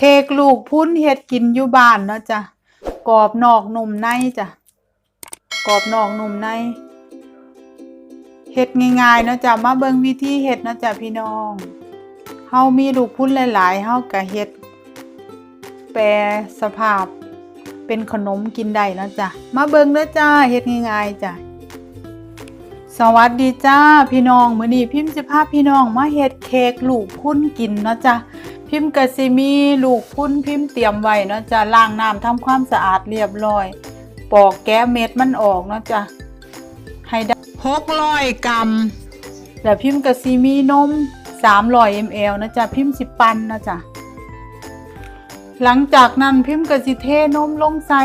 เค้กลูกพุ้นเฮ็ดกินอยู่บ้านเนาะจ้ะกรอบนอกนุ่มในจ้ะกรอบนอกนุ่มในเฮ็ดง่ายๆเนาะจ้ะมาเบิ่งวิธีเฮ็ดเนาะจ้ะพี่น้องเฮามีลูกพุ้นหลายๆเฮาก็เฮ็ดแปรสภาพเป็นขนมกินได้เนาะจ้ะมาเบิ่งเด้อจ้าเฮ็ดง่ายๆจ้ะสวัสดีจ้าพี่น้องมื้อนี้พิมพ์สิพาพี่น้องมาเฮ็ดเค้กลูกพุ่นกินเนาะจ้ะ พิมพ์ก็สิมีลูกพุ่นพิมพ์เตรียมไว้เนาะจ้ะล้างน้ำทำความสะอาดเรียบร้อย ปอกแก้เม็ดมันออกเนาะจ้ะให้ได้600กรัมแล้วพิมพ์ก็สิมีนม300 ml นะจ้ะพิมพ์สิปันนะจ้ะหลังจากนั้นพิมพ์ก็สิเทนมลงใส่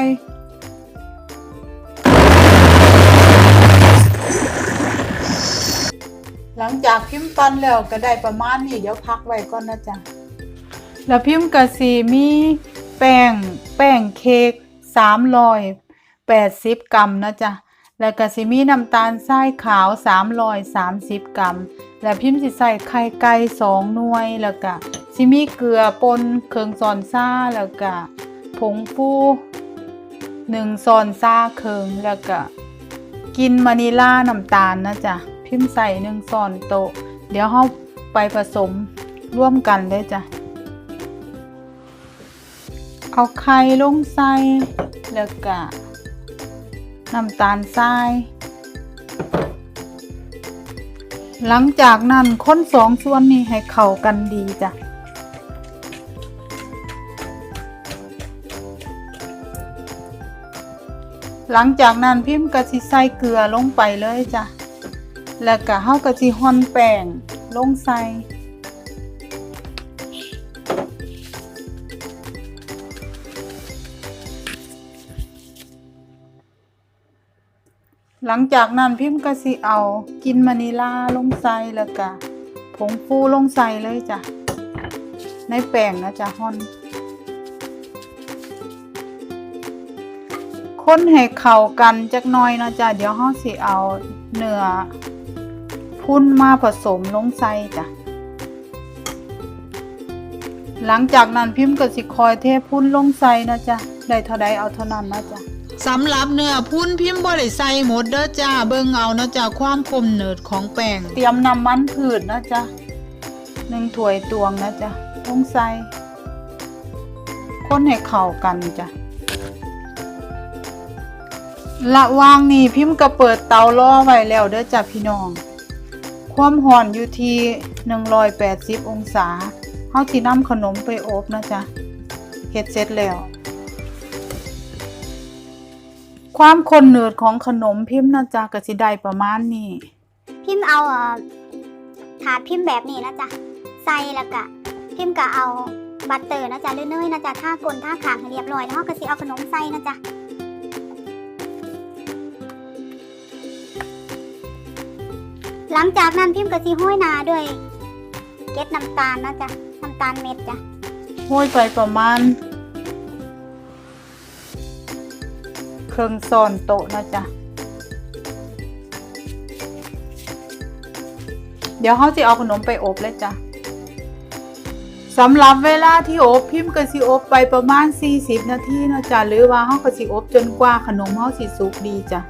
หลังจากพิมพ์ปันแล้วก็ได้ประมาณนี้เดี๋ยวพักไว้ก่อนนะจ๊ะ แล้วพิมพ์กะสีมีแป้งแป้งเค้กสามร้อยแปดสิบกรัมนะจ๊ะแล้วก็สิมีน้ำตาลทรายขาวสามร้อยสามสิบกรัม แล้วพิมพ์สิใส่ไข่ไก่สองหน่วย แล้วก็สิมีเกลือปนเครื่องซอนซ่า แล้วก็ผงฟูหนึ่งซอนซ่าเครื่องแล้วก็กินมานิล่าน้ำตาลนะจ๊ะ พิมพ์ใส่หนึ่งซอนโต เดี๋ยวเราไปผสมร่วมกันเลยจ้ะ เอาไข่ลงใส่แล้วก็น้ำตาลทราย หลังจากนั้นคนสองส่วนนี้ให้เข้ากันดีจ้ะหลังจากนั้นพิมพ์กะสิใส่เกลือลงไปเลยจ้ะ แล้วก็เฮากะสิห่อนแป้งลงใส่ หลังจากนั้นพิมพ์กะสิเอากินมานิลาลงใส่แล้วก็ผงฟูลงใส่เลยจ้ะ ในแป้งนะจ๊ะห่อน คนให้เข้ากันจักหน่อยนะจ้ะ เดี๋ยวเฮาสิเอาเนื้อพุ่นมาผสมลงใส่จ้ะ หลังจากนั้นพิมพ์ก็สิคอยเทพุ่นลงใส่นะจ๊ะได้เท่าใดเอาเท่านั้นนะจ๊ะ สำหรับเนื้อพุ่นพิมพ์บ่ได้ใส่หมดเด้อจ้าเบิ่งเอานะจ๊ะความคมเนิดของแป้งเตรียมน้ำมันพืชนะจ๊ะหนึ่งถ้วยตวงนะจ๊ะลงใส่คนให้เข้ากันจ้ะระวางนี้พิมพ์ก็เปิดเตารอไว้แล้วเด้อจ้ะพี่น้อง ความร้อนอยู่ที่180 องศาเฮาสินำขนมไปอบนะจ๊ะเฮ็ดเสร็จแล้ว ความข้นเนืดของขนมพิมพ์นะจ๊ะก็สิได้ประมาณนี้พิมพ์เอาเอ่อถาดพิมพ์แบบนี้นะจ๊ะใส่แล้วก็พิมพ์ก็เอาบัตเตอร์นะจ๊ะเรื่อยๆนะจ๊ะท่ากลนท่าขางให้เรียบร้อยแล้วเราก็สิเอาขนมใส่นะจ๊ะหลังจากนั้นพิมพ์ก็สิห้อยหนาด้วยเกล็ดน้ำตาลนะจ๊ะน้ำตาลเม็ดจ้ะห้อยไปประมาณ เครื่องซอนโต๊ะนะจ๊ะ เดี๋ยวเขาจะเอาขนมไปอบเลยจ้ะสำหรับเวลาที่อบพิมพ์ก็สิอบไปประมาณ 40 นาทีนะจ้ะหรือว่าเขาก็สิอบจนกว่าขนมเขาสิสุกดีจ้ะ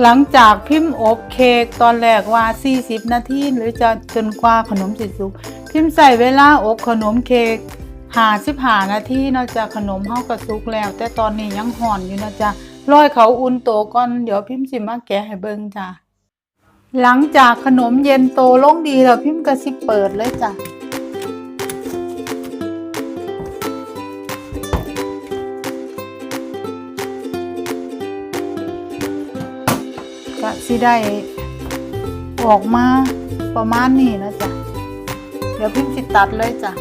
หลังจากพิมพ์อบเค้กตอนแรกว่า 40 นาทีหรือจะจนกว่าขนมสิสุกพิมพ์ใส่เวลาอบขนมเค้ก หาสิบหานาทีเนาะจ้ะขนมเฮากระซุกแล้ว แต่ตอนนี้ยังห่อนอยู่นะจ๊ะรอยเขาอุ่นโตก่อนเดี๋ยวพิมพ์สิมาแกะให้เบิ่งจ้ะหลังจากขนมเย็นโตลงดีแล้วพิมพ์ก็สิบเปิดเลยจ้ะก็สิได้ออกมาประมาณนี้นะจ๊ะ เดี๋ยวพิมพ์สิตัดเลยจ้ะ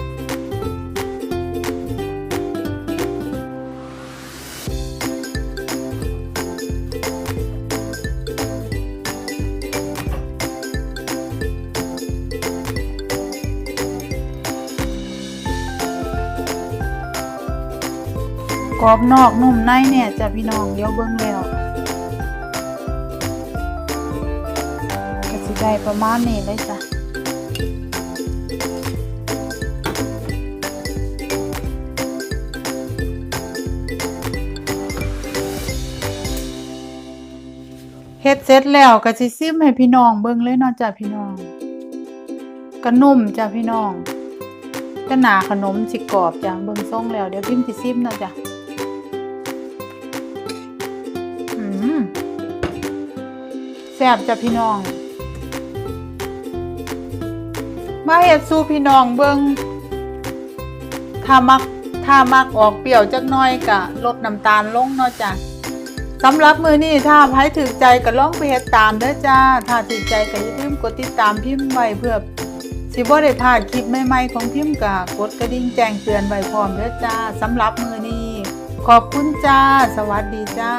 กรอบนอกนุ่มในเนี่ยจ้ะพี่น้องเดี๋ยวเบิ้งแล้วก็สิได้ประมาณนี้เลยจ้ะเฮ็ดเสร็จแล้วก็สิซิมให้พี่น้องเบิ่งเลยเนาะจ้ะพี่น้องก็นุ่มจ้ะพี่น้องก็หนาขนมสิกรอบจ้ะเบิ่งซ่งแล้วเดี๋ยวพิมพ์สิซิมเนาะจ้ะ ซ่บจ้ะพี่น้อง มาเฮ็ดสู่พี่น้องเบิ่งถ้ามักถ้ามักออกเปรี้ยวจักน่อยก็ลดน้ำตาลลงเนาะจ้ะสำหรับมือนี้ถ้าใครถึกใจก็ลองไปเฮ็ดตามเด้อจ้า ถ้าถึกใจก็อย่าลืมกดติดตามพิมพ์ไว้เพื่อสิบ่ได้พลาดคลิปใหม่ๆของพิมพ์ก็กดกระดิ่งแจ้งเตือนไว้พร้อมเด้อจ้าสำหรับมือนี้ขอบคุณจ้า สวัสดีจ้า